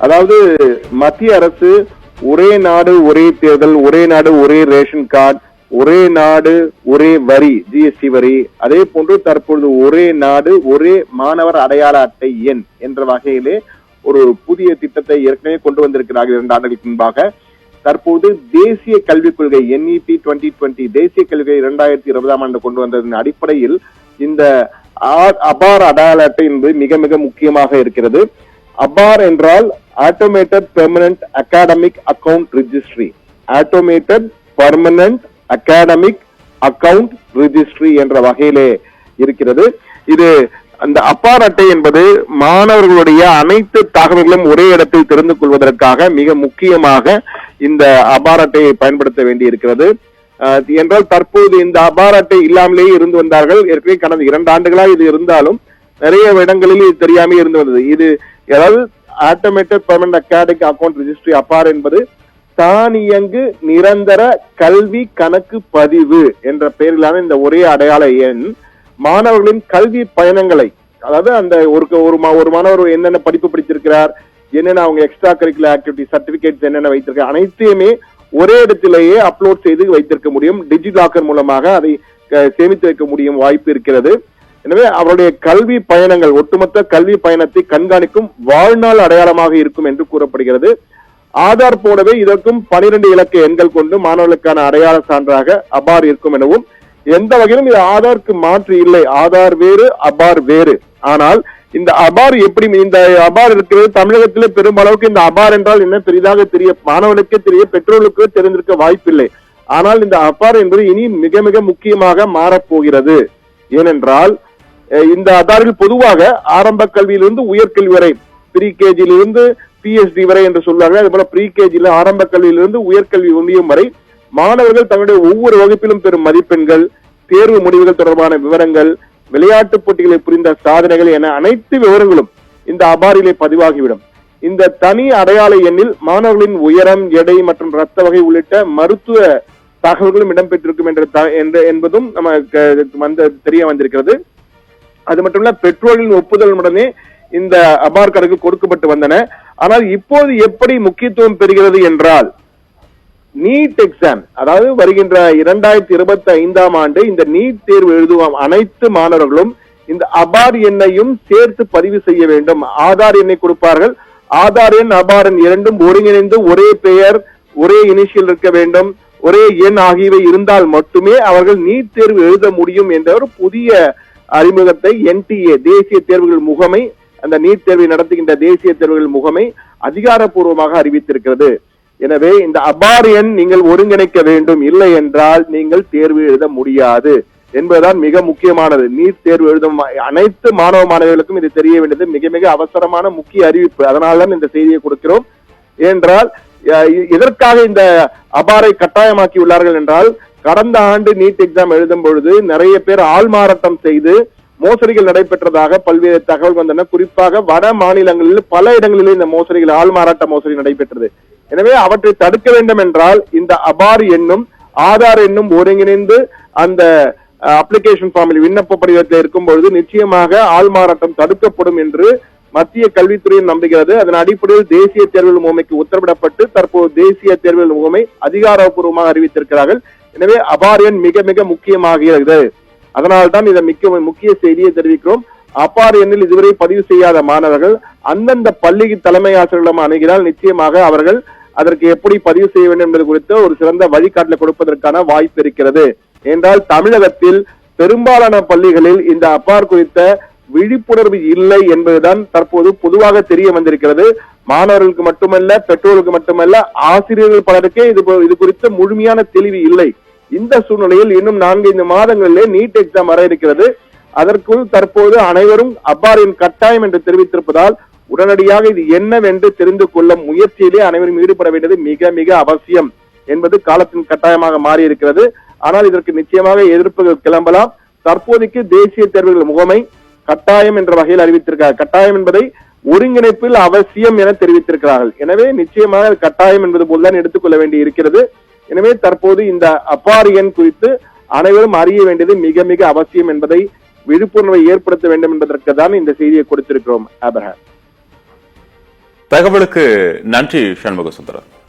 அதாவது மத்திய அரசு ஒரே நாடு ஒரே தேர்தல் ஒரே நாடு ஒரே ரேஷன் கார்டு ஒரே நாடு ஒரே வரி ஜிஎஸ்டி வரி அதே போன்று தற்பொழுது ஒரே நாடு ஒரே மாணவர் அடையாள அட்டை எண் என்ற வகையிலே ஒரு புதிய திட்டத்தை ஏற்கனவே கொண்டு வந்திருக்கிறார்கள் இரண்டு ஆண்டுகளுக்கு முன்பாக. தற்போது தேசிய கல்விக் கொள்கை என்இபி டுவெண்ட்டி டுவெண்ட்டி தேசிய கல்வியை இரண்டாயிரத்தி இருபதாம் ஆண்டு கொண்டு வந்ததன் அடிப்படையில் இந்த அபார் அடையாள அட்டை என்பது மிக மிக முக்கியமாக இருக்கிறது. அபார் என்றால் automated permanent academic account registry automated permanent academic account registry என்ற வகையிலே இருக்கிறது. இது அந்த அப்பார் அட்டை என்பது மாணவர்களுடைய அனைத்து தகவல்களும் ஒரே இடத்தில் தெரிந்து கொள்வதற்காக மிக முக்கியமாக இந்த அபார் அட்டையை பயன்படுத்த வேண்டி இருக்கிறது என்றால் தற்போது இந்த அபார் அட்டை இல்லாமலேயே இருந்து வந்தார்கள். ஏற்கனவே கடந்த இரண்டு ஆண்டுகளாக இது இருந்தாலும் நிறைய இடங்களில் இது தெரியாமல் இருந்து வந்தது. இது அதாவது automated permanent academic account registry APAAR என்பது தானியங்கு நிரந்தர கல்வி கணக்கு பதிவு என்ற பெயரிலான இந்த ஒரே அடையாள எண். மாணவர்களின் கல்வி பயணங்களை அதாவது அந்த ஒரு ஒரு மா- ஒரு மாணவர் என்னென்ன படிப்பு படித்திருக்கிறார் என்னென்ன அவங்க எக்ஸ்ட்ரா கரிக்குலர் ஆக்டிவிட்டி சர்டிபிகேட்ஸ் என்னென்ன வைத்திருக்கார் அனைத்தையுமே ஒரே இடத்திலேயே அப்லோட் செய்து வைத்திருக்க முடியும். டிஜிலாக்கர் மூலமாக அதை சேமித்து வைக்க முடியும் வாய்ப்பு இருக்கிறது. எனவே அவருடைய கல்வி பயணங்கள் ஒட்டுமொத்த கல்வி பயணத்தை கண்காணிக்கும் வாழ்நாள் அடையாளமாக இருக்கும் என்று கூறப்படுகிறது. ஆதார் போலவே இதற்கும் பனிரெண்டு இலக்க எண்கள் கொண்டு மாணவர்களுக்கான அடையாள சான்றாக அபார் இருக்கும் எனவும் எந்த வகையிலும் இது ஆதாருக்கு மாற்று இல்லை. ஆதார் வேறு அபார் வேறு. ஆனால் இந்த அபார் எப்படி இந்த அபார் இருக்கிறது? தமிழகத்திலே பெருமளவுக்கு இந்த அபார் என்றால் என்ன பெரிதாக தெரிய மாணவனுக்கே தெரிய பெற்றோர்களுக்கு தெரிந்திருக்க வாய்ப்பில்லை. ஆனால் இந்த அபார் என்பது இனி மிக மிக முக்கியமாக மாறப்போகிறது. ஏனென்றால் இந்த அதாரில் பொதுவாக ஆரம்ப கல்வியிலிருந்து உயர்கல்வி வரை ப்ரீ கேஜியிலிருந்து பிஎஸ்டி வரை என்று சொல்லுவாங்க. அதே போல ப்ரீ கேஜியில ஆரம்ப கல்வியிலிருந்து உயர்கல்வி ஒன்றியம் வரை மாணவர்கள் தங்களுடைய ஒவ்வொரு வகுப்பிலும் பெறும் மதிப்பெண்கள் தேர்வு முடிவுகள் தொடர்பான விவரங்கள் விளையாட்டுப் போட்டிகளை புரிந்த சாதனைகள் என அனைத்து விவரங்களும் இந்த அபாரிலே பதிவாகிவிடும். இந்த தனி அடையாள எண்ணில் மாணவர்களின் உயரம் எடை மற்றும் ரத்த வகை உள்ளிட்ட மருத்துவ தகவல்களும் இடம்பெற்றிருக்கும் என்ற என்பதும் நமக்கு வந்து தெரிய வந்திருக்கிறது. அது மட்டும் இல்லை பெட்ரோலின் பெற்றோரின் ஒப்புதலுடனே இந்த அபார் கணக்கு கொடுக்கப்பட்டு வந்தன. ஆனால் இப்போது எப்படி முக்கியத்துவம் பெறுகிறது என்றால் நீட் எக்ஸாம் அதாவது வருகின்ற இரண்டாயிரத்தி இருபத்தி ஐந்தாம் ஆண்டு இந்த நீட் தேர்வு எழுதுவோம் அனைத்து மாணவர்களும் இந்த அபார் எண்ணையும் சேர்த்து பதிவு செய்ய வேண்டும். ஆதார் எண்ணை கொடுப்பார்கள். ஆதார் எண் அபார் எண் இரண்டும் ஒருங்கிணைந்து ஒரே பெயர் ஒரே இனிஷியல் இருக்க வேண்டும். ஒரே எண் ஆகியவை இருந்தால் மட்டுமே அவர்கள் நீட் தேர்வு எழுத முடியும் என்ற ஒரு புதிய அறிமுகத்தை என்டிஏ தேசிய தேர்வுகள் முகமை அந்த நீட் தேர்வை நடத்துகின்ற தேசிய தேர்வுகள் முகமை அதிகாரப்பூர்வமாக அறிவித்திருக்கிறது. எனவே இந்த அபார் எண் நீங்கள் ஒருங்கிணைக்க வேண்டும். இல்லை என்றால் நீங்கள் தேர்வு எழுத முடியாது என்பதுதான் மிக முக்கியமானது. நீட் தேர்வு எழுதும் அனைத்து மாணவ மாணவிகளுக்கும் இது தெரிய வேண்டியது. மிக மிக அவசரமான முக்கிய அறிவிப்பு. அதனால்தான் இந்த செய்தியை கொடுக்கிறோம். ஏனென்றால் எதற்காக இந்த அபாரை கட்டாயமாக்கி உள்ளார்கள் என்றால் கடந்த ஆண்டு நீட் எக்ஸாம் எழுதும் பொழுது நிறைய பேர் ஆள்மாறாட்டம் செய்து மோசடிகள் நடைபெற்றதாக பல்வேறு தகவல் வந்தன. குறிப்பாக வட மாநிலங்களில் பல இடங்களில் இந்த மோசடிகள் ஆள்மாறாட்ட மோசடி நடைபெற்றது. எனவே அவற்றை தடுக்க வேண்டும் என்றால் இந்த அபார் எண்ணும் ஆதார் எண்ணும் ஒருங்கிணைந்து அந்த அப்ளிகேஷன் ஃபார்மில் விண்ணப்ப படிவத்தில் இருக்கும் பொழுது நிச்சயமாக ஆள்மாறாட்டம் தடுக்கப்படும் என்று மத்திய கல்வித்துறையும் நம்புகிறது. அதன் அடிப்படையில் தேசிய தேர்வு முகமைக்கு உத்தரவிடப்பட்டு தற்போது தேசிய தேர்வு முகமை அதிகாரப்பூர்வமாக அறிவித்திருக்கிறார்கள். எனவே அபார் எண் மிக மிக முக்கியமாகிறது. அதனால்தான் இதை மிக்க முக்கிய செய்தியை தெரிவிக்கிறோம். அப்பார் எண்ணில் இதுவரை பதிவு செய்யாத மாணவர்கள் அந்தந்த பள்ளி தலைமை ஆசிரியர்களிடம் அணுகினால் நிச்சயமாக அவர்கள் அதற்கு எப்படி பதிவு செய்ய வேண்டும் என்பது குறித்து ஒரு சிறந்த வழிகாட்டலை கொடுப்பதற்கான வாய்ப்பு இருக்கிறது. என்றால் தமிழகத்தில் பெரும்பாலான பள்ளிகளில் இந்த அப்பார் குறித்த விழிப்புணர்வு இல்லை என்பதுதான் தற்போது பொதுவாக தெரிய வந்திருக்கிறது. மாணவர்களுக்கு மட்டுமல்ல பெற்றோர்களுக்கு மட்டுமல்ல ஆசிரியர்கள் பலருக்கே இது இது குறித்த முழுமையான தெளிவு இல்லை. இந்த சூழ்நிலையில் இன்னும் நான்கைந்து மாதங்களிலே நீட் எக்ஸாம் வர இருக்கிறது. அதற்குள் தற்போது அனைவரும் அப்பாரின் கட்டாயம் என்று தெரிவித்திருப்பதால் உடனடியாக இது என்னவென்று தெரிந்து கொள்ளும் முயற்சியிலே அனைவரும் ஈடுபட வேண்டியது மிக மிக அவசியம் என்பது காலத்தின் கட்டாயமாக மாறி இருக்கிறது ஆனால் இதற்கு நிச்சயமாக எதிர்ப்புகள் கிளம்பலாம். தற்போதைக்கு தேசிய தேர்வுகள் முகமை கட்டாயம் என்ற வகையில் அறிவித்திருக்கிறார் கட்டாயம் என்பதை ஒருங்கிணைப்பில் அவசியம் என தெரிவித்திருக்கிறார்கள். எனவே நிச்சயமாக கட்டாயம் என்பது போல்தான் எடுத்துக்கொள்ள வேண்டி இருக்கிறது. எனவே தற்போது இந்த அப்பார் எண் குறித்து அனைவரும் அறிய வேண்டியது மிக மிக அவசியம் என்பதை விழிப்புணர்வை ஏற்படுத்த வேண்டும் என்பதற்கு தான் இந்த செய்தியை கொடுத்திருக்கிறோம் தகவலுக்கு நன்றி சண்முக சுந்தரம்